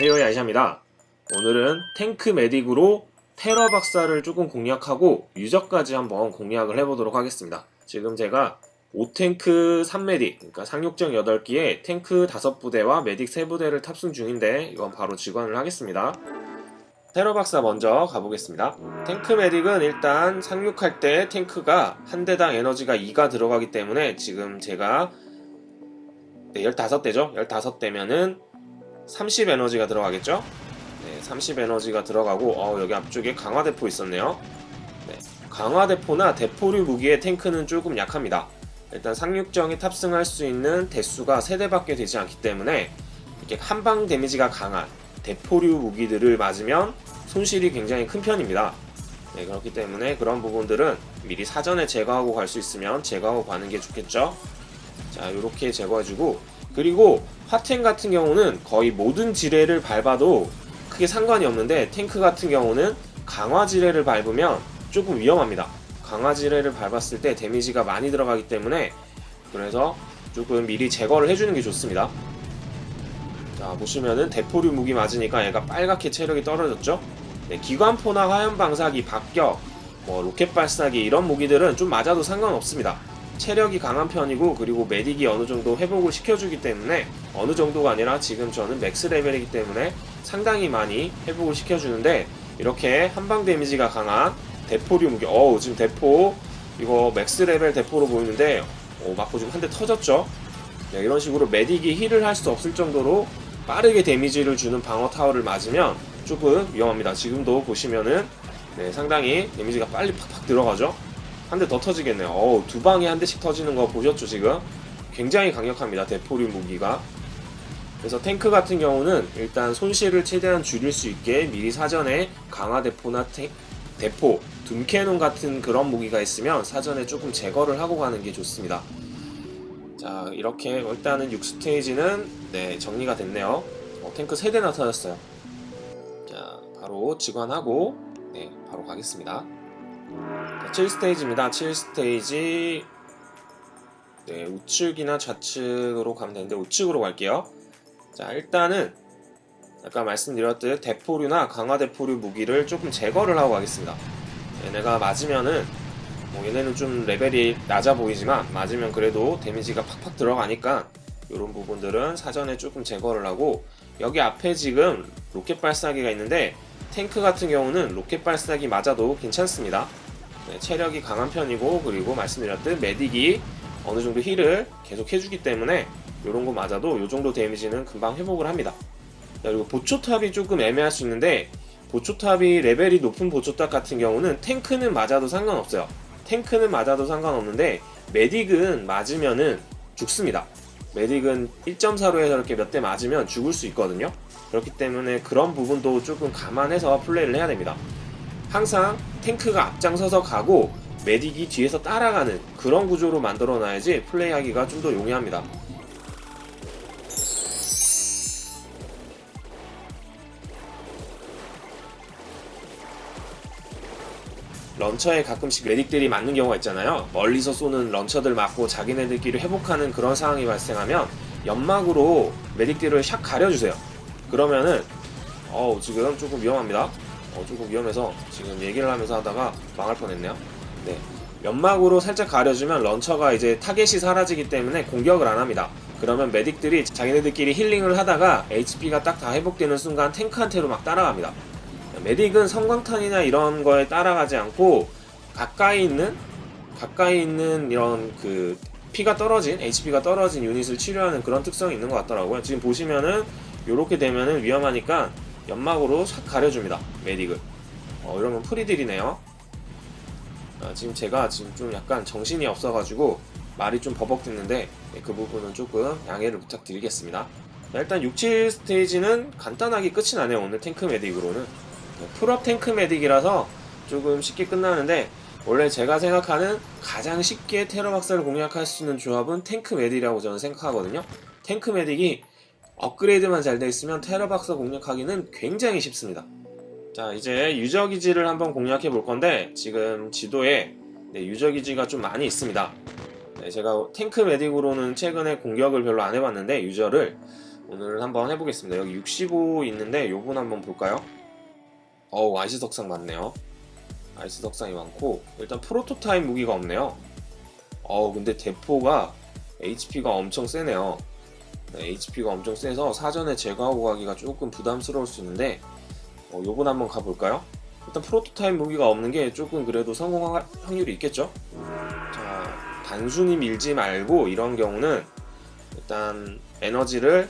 안녕하세요 야이샤입니다. 오늘은 탱크 메딕으로 테러 박사를 조금 공략하고 유저까지 한번 공략을 해보도록 하겠습니다. 지금 제가 5탱크 3메딕 그러니까 상륙정 8기에 탱크 5부대와 메딕 3부대를 탑승 중인데 이건 바로 직관을 하겠습니다. 테러 박사 먼저 가보겠습니다. 탱크 메딕은 일단 상륙할 때 탱크가 한 대당 에너지가 2가 들어가기 때문에 지금 제가 네, 15대죠? 15대면은 30 에너지가 들어가겠죠? 네, 30 에너지가 들어가고 어, 여기 앞쪽에 강화 대포 있었네요. 네, 강화 대포나 대포류 무기의 탱크는 조금 약합니다. 일단 상륙정에 탑승할 수 있는 대수가 3대밖에 되지 않기 때문에 이렇게 한방 데미지가 강한 대포류 무기들을 맞으면 손실이 굉장히 큰 편입니다. 네, 그렇기 때문에 그런 부분들은 미리 사전에 제거하고 갈 수 있으면 제거하고 가는 게 좋겠죠? 자, 이렇게 제거해주고 그리고 화탱 같은 경우는 거의 모든 지뢰를 밟아도 크게 상관이 없는데 탱크 같은 경우는 강화 지뢰를 밟으면 조금 위험합니다. 강화 지뢰를 밟았을 때 데미지가 많이 들어가기 때문에 그래서 조금 미리 제거를 해주는 게 좋습니다. 자 보시면은 대포류 무기 맞으니까 얘가 빨갛게 체력이 떨어졌죠? 네, 기관포나 화염 방사기, 박격, 뭐 로켓 발사기 이런 무기들은 좀 맞아도 상관없습니다. 체력이 강한 편이고 그리고 메딕이 어느 정도 회복을 시켜주기 때문에 어느 정도가 아니라 지금 저는 맥스 레벨이기 때문에 상당히 많이 회복을 시켜주는데 이렇게 한방 데미지가 강한 대포류 무기. 어우 지금 대포 이거 맥스 레벨 대포로 보이는데 오, 맞고 지금 한 대 터졌죠? 네, 이런 식으로 메딕이 힐을 할 수 없을 정도로 빠르게 데미지를 주는 방어 타워를 맞으면 조금 위험합니다. 지금도 보시면은 네, 상당히 데미지가 빨리 팍팍 들어가죠 한 대 더 터지겠네요. 어우, 두 방에 한 대씩 터지는 거 보셨죠, 지금? 굉장히 강력합니다, 대포류 무기가. 그래서 탱크 같은 경우는 일단 손실을 최대한 줄일 수 있게 미리 사전에 강화 대포나 탱, 대포, 둠캐논 같은 그런 무기가 있으면 사전에 조금 제거를 하고 가는 게 좋습니다. 자, 이렇게 일단은 6스테이지는 네, 정리가 됐네요. 어, 탱크 3대나 터졌어요. 자, 바로 직관하고 네, 바로 가겠습니다. 7스테이지입니다. 7스테이지 네, 우측이나 좌측으로 가면 되는데 우측으로 갈게요. 자, 일단은 아까 말씀드렸듯 대포류나 강화 대포류 무기를 조금 제거를 하고 가겠습니다. 얘네가 맞으면은 뭐 얘네는 좀 레벨이 낮아 보이지만 맞으면 그래도 데미지가 팍팍 들어가니까 이런 부분들은 사전에 조금 제거를 하고 여기 앞에 지금 로켓 발사기가 있는데 탱크 같은 경우는 로켓 발사기 맞아도 괜찮습니다. 네, 체력이 강한 편이고 그리고 말씀드렸듯 메딕이 어느 정도 힐을 계속 해주기 때문에 이런 거 맞아도 이 정도 데미지는 금방 회복을 합니다. 자, 그리고 보초탑이 조금 애매할 수 있는데 보초탑이 레벨이 높은 보초탑 같은 경우는 탱크는 맞아도 상관없어요. 탱크는 맞아도 상관없는데 메딕은 맞으면은 죽습니다. 메딕은 1.4로 해서 이렇게 몇 대 맞으면 죽을 수 있거든요. 그렇기 때문에 그런 부분도 조금 감안해서 플레이를 해야 됩니다. 항상 탱크가 앞장서서 가고 메딕이 뒤에서 따라가는 그런 구조로 만들어 놔야지 플레이하기가 좀 더 용이합니다. 런처에 가끔씩 메딕들이 맞는 경우가 있잖아요. 멀리서 쏘는 런처들 맞고 자기네들끼리 회복하는 그런 상황이 발생하면 연막으로 메딕들을 샥 가려주세요. 그러면은 어우 지금 조금 위험합니다. 어, 조금 위험해서 지금 얘기를 하면서 하다가 망할 뻔했네요. 네. 연막으로 살짝 가려주면 런처가 이제 타겟이 사라지기 때문에 공격을 안 합니다. 그러면 메딕들이 자기네들끼리 힐링을 하다가 HP가 딱 다 회복되는 순간 탱크한테로 막 따라갑니다. 메딕은 성광탄이나 이런 거에 따라가지 않고 가까이 있는 가까이 있는 이런 그 피가 떨어진 HP가 떨어진 유닛을 치료하는 그런 특성이 있는 것 같더라고요. 지금 보시면은 이렇게 되면은 위험하니까 연막으로 싹 가려줍니다. 메딕을. 어, 이러면 프리딜이네요. 아, 지금 제가 지금 좀 약간 정신이 없어가지고 말이 좀 버벅댔는데 네, 그 부분은 조금 양해를 부탁드리겠습니다. 자, 일단 6, 7 스테이지는 간단하게 끝이 나네요. 오늘 탱크 메딕으로는. 네, 풀업 탱크 메딕이라서 조금 쉽게 끝나는데 원래 제가 생각하는 가장 쉽게 테러 박사를 공략할 수 있는 조합은 탱크 메딕이라고 저는 생각하거든요. 탱크 메딕이 업그레이드만 잘 돼 있으면 테러 박사 공략하기는 굉장히 쉽습니다. 자, 이제 유저 기지를 한번 공략해 볼 건데 지금 지도에 네, 유저 기지가 좀 많이 있습니다. 네, 제가 탱크 메딕으로는 최근에 공격을 별로 안 해봤는데 유저를 오늘 한번 해보겠습니다. 여기 65 있는데 요분 한번 볼까요? 어우 아이스 석상 많네요. 아이스 석상이 많고 일단 프로토타입 무기가 없네요. 어우 근데 대포가 HP가 엄청 세네요. 네, HP가 엄청 세서 사전에 제거하고 가기가 조금 부담스러울 수 있는데 어, 요번 한번 가볼까요? 일단 프로토타입 무기가 없는 게 조금 그래도 성공할 확률이 있겠죠? 자, 단순히 밀지 말고 이런 경우는 일단 에너지를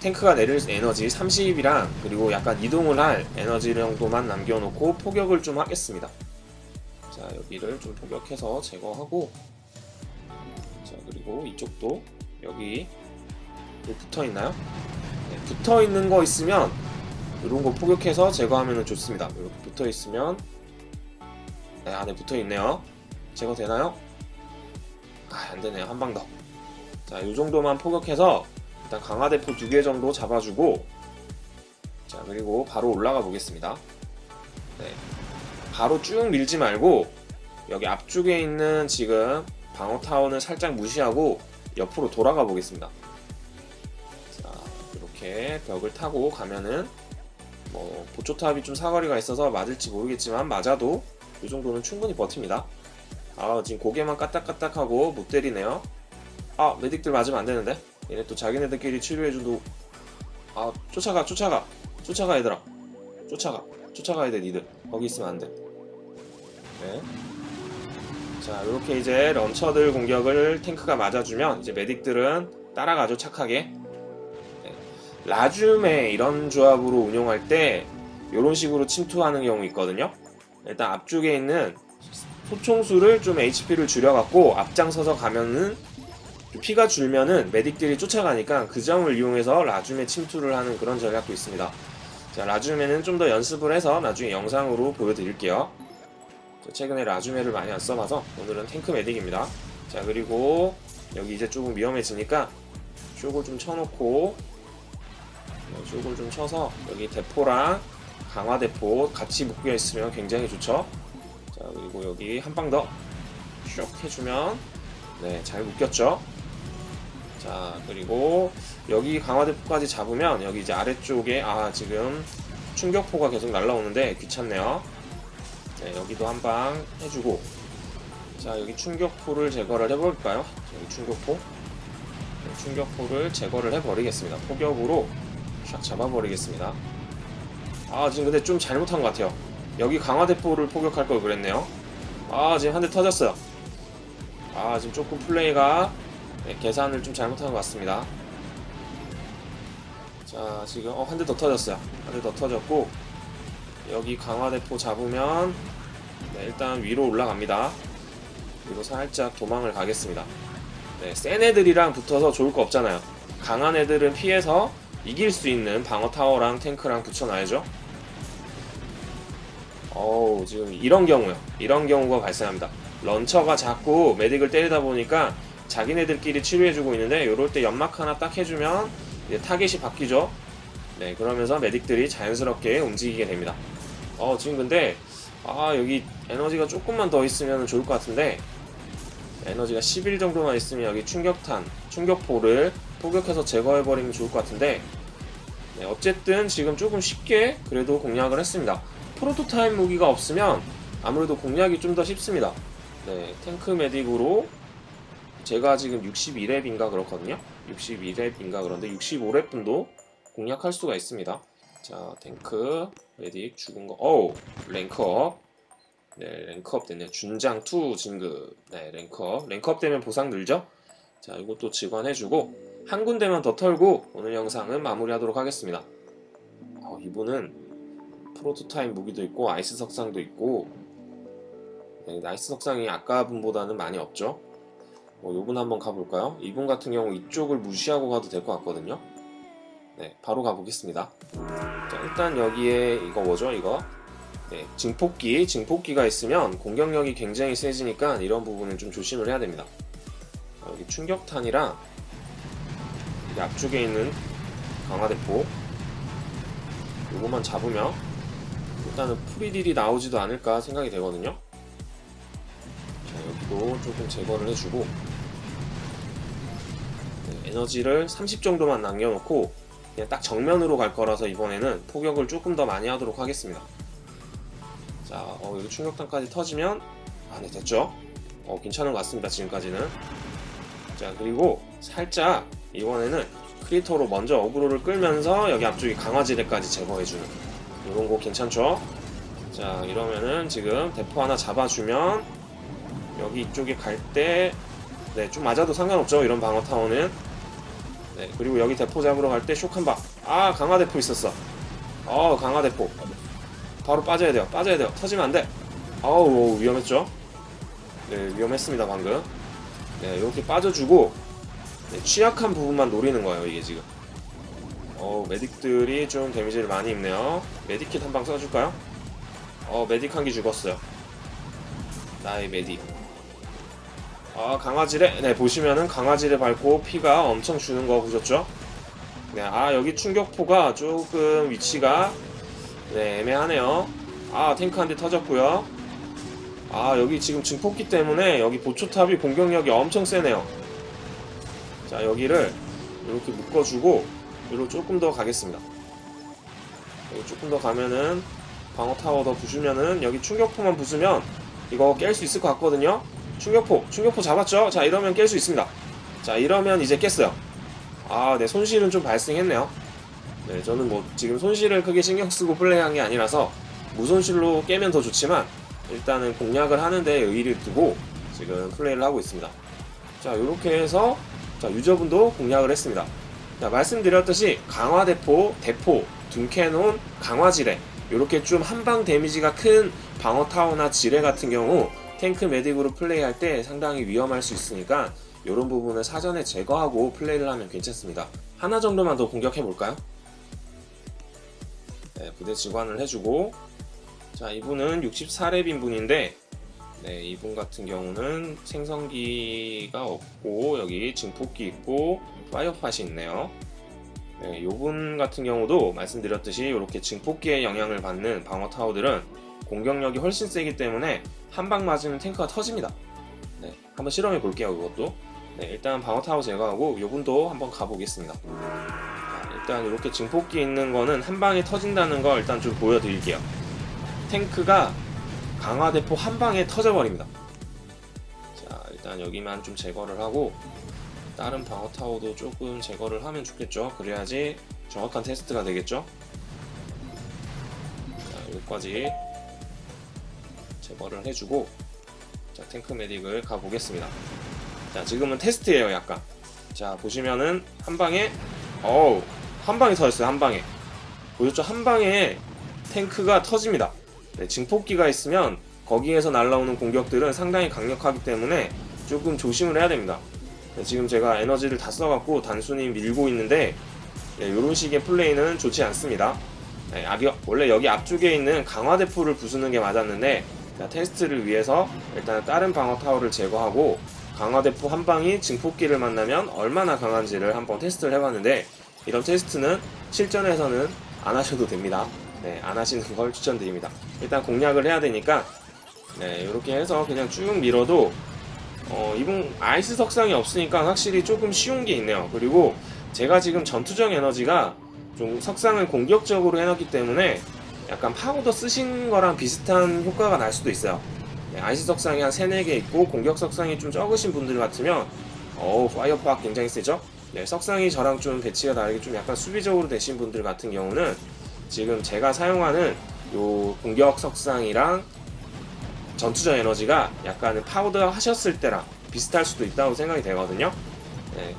탱크가 내릴 에너지 30이랑 그리고 약간 이동을 할 에너지 정도만 남겨놓고 포격을 좀 하겠습니다. 자, 여기를 좀 포격해서 제거하고 자, 그리고 이쪽도 여기 붙어 있나요? 네, 붙어 있는 거 있으면 이런 거 포격해서 제거하면 좋습니다. 이렇게 붙어 있으면 네, 안에 붙어 있네요. 제거 되나요? 아, 안 되네요. 한 방 더. 자, 이 정도만 포격해서 일단 강화대포 두 개 정도 잡아주고 자, 그리고 바로 올라가 보겠습니다. 네. 바로 쭉 밀지 말고 여기 앞쪽에 있는 지금 방어 타워는 살짝 무시하고 옆으로 돌아가 보겠습니다. 자, 이렇게 벽을 타고 가면은 뭐 보초탑이 좀 사거리가 있어서 맞을지 모르겠지만 맞아도 이 정도는 충분히 버팁니다. 아 지금 고개만 까딱까딱하고 못 때리네요. 아 메딕들 맞으면 안 되는데 얘네 또 자기네들끼리 치료해줘도 아 쫓아가 쫓아가 쫓아가 얘들아 쫓아가 쫓아가야 돼 니들 거기 있으면 안 돼. 네. 자 이렇게 이제 런처들 공격을 탱크가 맞아주면 이제 메딕들은 따라가죠 착하게 라줌에 이런 조합으로 운용할 때 이런 식으로 침투하는 경우 있거든요. 일단 앞쪽에 있는 소총수를 좀 HP를 줄여갖고 앞장서서 가면은 좀 피가 줄면은 메딕들이 쫓아가니까 그 점을 이용해서 라줌에 침투를 하는 그런 전략도 있습니다. 자, 라줌에는 좀 더 연습을 해서 나중에 영상으로 보여드릴게요. 저 최근에 라줌에를 많이 안 써봐서 오늘은 탱크 메딕입니다. 자, 그리고 여기 이제 조금 위험해지니까 쇼을 좀 쳐놓고 쪽을 좀 쳐서 여기 대포랑 강화 대포 같이 묶여 있으면 굉장히 좋죠. 자 그리고 여기 한 방더쭉 해주면 네 잘 묶였죠. 자 그리고 여기 강화 대포까지 잡으면 여기 이제 아래쪽에 아 지금 충격포가 계속 날라오는데 귀찮네요. 네 여기도 한 방 해주고 자 여기 충격포를 제거를 해볼까요? 여기 충격포 네, 충격포를 제거를 해버리겠습니다. 포격으로 샥 잡아버리겠습니다. 아 지금 근데 좀 잘못한 것 같아요. 여기 강화대포를 포격할 걸 그랬네요. 아 지금 한 대 터졌어요. 아 지금 조금 플레이가 네, 계산을 좀 잘못한 것 같습니다. 자 지금 어, 한 대 더 터졌어요. 한 대 더 터졌고 여기 강화대포 잡으면 네, 일단 위로 올라갑니다. 위로 살짝 도망을 가겠습니다. 네, 센 애들이랑 붙어서 좋을 거 없잖아요. 강한 애들은 피해서 이길 수 있는 방어 타워랑 탱크랑 붙여놔야죠. 어우, 지금 이런 경우요. 이런 경우가 발생합니다. 런처가 자꾸 메딕을 때리다 보니까 자기네들끼리 치료해주고 있는데 이럴 때 연막 하나 딱 해주면 이제 타겟이 바뀌죠. 네, 그러면서 메딕들이 자연스럽게 움직이게 됩니다. 어, 지금 근데 아, 여기 에너지가 조금만 더 있으면 좋을 것 같은데 에너지가 11 정도만 있으면 여기 충격탄, 충격포를 포격해서 제거해버리면 좋을 것 같은데 네, 어쨌든 지금 조금 쉽게 그래도 공략을 했습니다. 프로토타입 무기가 없으면 아무래도 공략이 좀 더 쉽습니다. 네, 탱크 메딕으로 제가 지금 62렙인가 그렇거든요. 62렙인가 그런데 65렙 분도 공략할 수가 있습니다. 자, 탱크 메딕 죽은 거. 어우, 랭크업. 네, 랭크업 됐네요. 준장 2 진급. 네, 랭크업. 랭크업 되면 보상 늘죠? 자, 이것도 직원해주고 한 군데만 더 털고 오늘 영상은 마무리하도록 하겠습니다. 어, 이분은 프로토타입 무기도 있고 아이스 석상도 있고 네, 아이스 석상이 아까 분보다는 많이 없죠. 뭐 요분 한번 가볼까요? 이분 같은 경우 이쪽을 무시하고 가도 될 것 같거든요. 네, 바로 가보겠습니다. 자, 일단 여기에 이거 뭐죠? 이거 네, 증폭기, 증폭기가 있으면 공격력이 굉장히 세지니까 이런 부분은 좀 조심을 해야 됩니다. 여기 충격탄이랑 이 앞쪽에 있는 강화대포 요거만 잡으면 일단은 프리딜이 나오지도 않을까 생각이 되거든요 자 여기도 조금 제거를 해주고 에너지를 30 정도만 남겨놓고 그냥 딱 정면으로 갈 거라서 이번에는 포격을 조금 더 많이 하도록 하겠습니다. 자, 어, 여기 충격탄까지 터지면 아, 네, 됐죠? 어, 괜찮은 것 같습니다, 지금까지는. 자, 그리고 살짝 이번에는 크리터로 먼저 어그로를 끌면서 여기 앞쪽에 강화지대까지 제거해주는 이런 거 괜찮죠? 자, 이러면은 지금 대포 하나 잡아주면 여기 이쪽에 갈 때 네, 좀 맞아도 상관없죠, 이런 방어 타워는. 네, 그리고 여기 대포 잡으러 갈 때쇼한 방. 아, 강화 대포 있었어. 어, 강화 대포. 바로 빠져야 돼요. 빠져야 돼요. 터지면 안 돼. 아우, 위험했죠? 네, 위험했습니다, 방금. 네, 이렇게 빠져주고, 네, 취약한 부분만 노리는 거예요, 이게 지금. 어, 메딕들이 좀 데미지를 많이 입네요. 메디킷 한 방 써줄까요? 어, 메딕 한 개 죽었어요. 나의 메딕. 아, 강아지래? 네, 보시면은 강아지를 밟고 피가 엄청 주는 거 보셨죠? 네, 아, 여기 충격포가 조금 위치가 네, 애매하네요. 아, 탱크 한 대 터졌고요. 아, 여기 지금 증폭기 때문에 여기 보초탑이 공격력이 엄청 세네요. 자, 여기를 이렇게 묶어주고 여기로 조금 더 가겠습니다. 여기 조금 더 가면은 방어 타워 더 부수면은 여기 충격포만 부수면 이거 깰 수 있을 것 같거든요. 충격포, 충격포 잡았죠? 자, 이러면 깰 수 있습니다. 자, 이러면 이제 깼어요. 아, 네, 손실은 좀 발생했네요. 네, 저는 뭐 지금 손실을 크게 신경 쓰고 플레이한 게 아니라서 무손실로 깨면 더 좋지만 일단은 공략을 하는데 의의를 두고 지금 플레이를 하고 있습니다. 자, 이렇게 해서 자, 유저분도 공략을 했습니다. 자, 말씀드렸듯이 강화 대포, 대포, 둔캐논, 강화 지뢰 이렇게 좀 한방 데미지가 큰 방어 타워나 지뢰 같은 경우 탱크 메딕으로 플레이할 때 상당히 위험할 수 있으니까 이런 부분을 사전에 제거하고 플레이를 하면 괜찮습니다. 하나 정도만 더 공격해 볼까요? 네, 부대 지관을 해주고 자 이분은 64렙인 분인데 네, 이분 같은 경우는 생성기가 없고 여기 증폭기 있고 파이어팟이 있네요. 네, 요분 같은 경우도 말씀드렸듯이 이렇게 증폭기의 영향을 받는 방어 타워들은 공격력이 훨씬 세기 때문에 한 방 맞으면 탱크가 터집니다. 네, 한번 실험해 볼게요, 그것도. 네, 일단 방어 타워 제거하고 요분도 한번 가보겠습니다. 자, 일단 이렇게 증폭기 있는 거는 한 방에 터진다는 걸 일단 좀 보여드릴게요. 탱크가 강화 대포 한 방에 터져버립니다. 자, 일단 여기만 좀 제거를 하고 다른 방어 타워도 조금 제거를 하면 좋겠죠. 그래야지 정확한 테스트가 되겠죠. 자, 여기까지 제거를 해주고 자, 탱크 메딕을 가보겠습니다. 자, 지금은 테스트예요, 약간. 자, 보시면은 한 방에 어우, 한 방에 터졌어요, 한 방에. 보셨죠? 한 방에 탱크가 터집니다. 네, 증폭기가 있으면 거기에서 날라오는 공격들은 상당히 강력하기 때문에 조금 조심을 해야 됩니다. 네, 지금 제가 에너지를 다 써갖고 단순히 밀고 있는데 네, 이런 식의 플레이는 좋지 않습니다. 네, 원래 여기 앞쪽에 있는 강화 대포를 부수는 게 맞았는데 자, 테스트를 위해서 일단 다른 방어 타워를 제거하고 강화 대포 한 방이 증폭기를 만나면 얼마나 강한지를 한번 테스트를 해봤는데 이런 테스트는 실전에서는 안 하셔도 됩니다. 네, 안 하시는 걸 추천드립니다. 일단 공략을 해야 되니까 네, 이렇게 해서 그냥 쭉 밀어도 어, 이분 아이스 석상이 없으니까 확실히 조금 쉬운 게 있네요. 그리고 제가 지금 전투적 에너지가 좀 석상을 공격적으로 해놨기 때문에 약간 파우더 쓰신 거랑 비슷한 효과가 날 수도 있어요. 네, 아이스 석상이 한 3, 4개 있고 공격 석상이 좀 적으신 분들 같으면 어우 파이어박 굉장히 세죠? 네, 석상이 저랑 좀 배치가 다르게 좀 약간 수비적으로 되신 분들 같은 경우는 지금 제가 사용하는 요 공격 석상이랑 전투적 에너지가 약간 파우더 하셨을 때랑 비슷할 수도 있다고 생각이 되거든요. 네,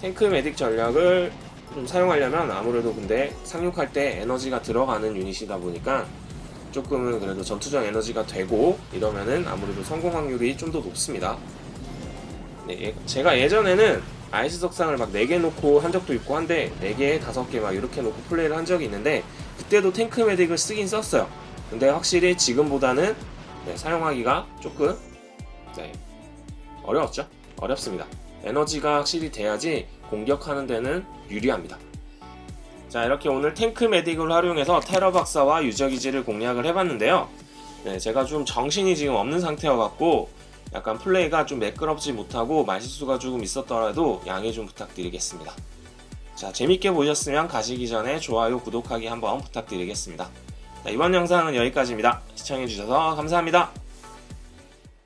탱크 메딕 전략을 좀 사용하려면 아무래도 근데 상륙할 때 에너지가 들어가는 유닛이다 보니까 조금은 그래도 전투적 에너지가 되고 이러면은 아무래도 성공 확률이 좀 더 높습니다. 네, 예- 제가 예전에는 아이스 석상을 막 4개 놓고 한 적도 있고 한데 4개, 5개 막 이렇게 놓고 플레이를 한 적이 있는데 그때도 탱크 메딕을 쓰긴 썼어요. 근데 확실히 지금보다는 네, 사용하기가 조금 네, 어려웠죠? 어렵습니다. 에너지가 확실히 돼야지 공격하는 데는 유리합니다. 자 이렇게 오늘 탱크 메딕을 활용해서 테러 박사와 유저 기지를 공략을 해봤는데요. 네, 제가 좀 정신이 지금 없는 상태여갖고 약간 플레이가 좀 매끄럽지 못하고 말실수가 조금 있었더라도 양해 좀 부탁드리겠습니다. 자, 재밌게 보셨으면 가시기 전에 좋아요, 구독하기 한번 부탁드리겠습니다. 자, 이번 영상은 여기까지입니다. 시청해주셔서 감사합니다.